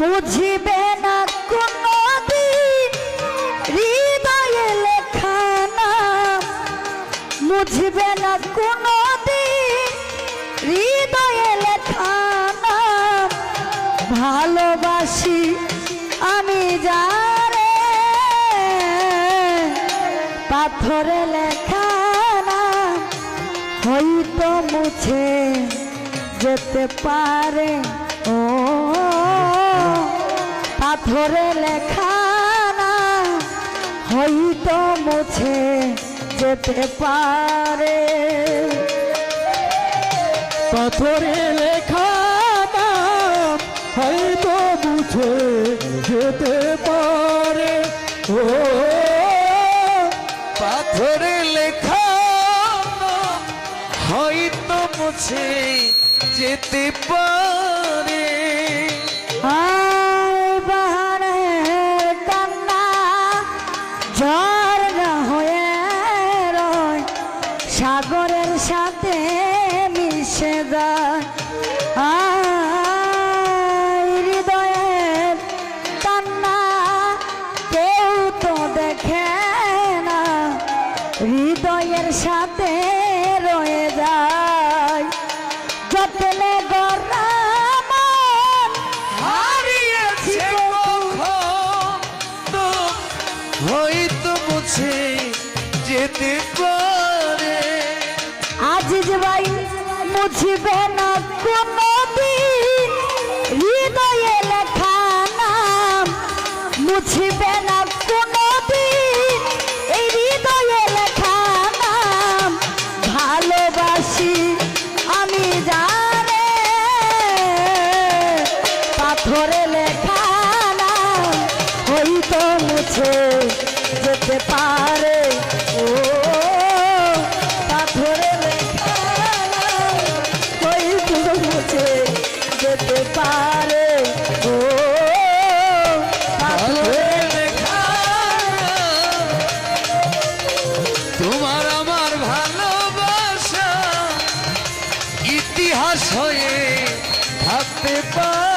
মুঝিবে না কোনো দিন হৃদয়ে লেখা নাম। না কোনো দিন হৃদয়ে লেখা ভালোবাসি আমি যারে, পাথরে লেখা নাম। হয়তো মুছে যেতে পারে পাথরে লেখা না, হয়তো মুছে যেতে পারে। পাথরে লেখা হয়তো মুছে যেতে পারে। ও, পাথরে লেখা হয়তো মুছে যেতে পারে। সাগরের সাথে মিশে যায়। হৃদয়ের কান্না কেউ তো দেখে না। হৃদয়ের সাথে রয়ে যায়। যতলে তো হয়তো মুছে যেতে পারে। মুছবে না কোনো দিন হৃদয়ে লেখা নাম মুছবে না এই হৃদয়ে লেখা নাম, ভালোবাসি আমি জানে। পাথরে লেখা নাম মুছে যেতে পারে। হয়ে থাকতে পারে।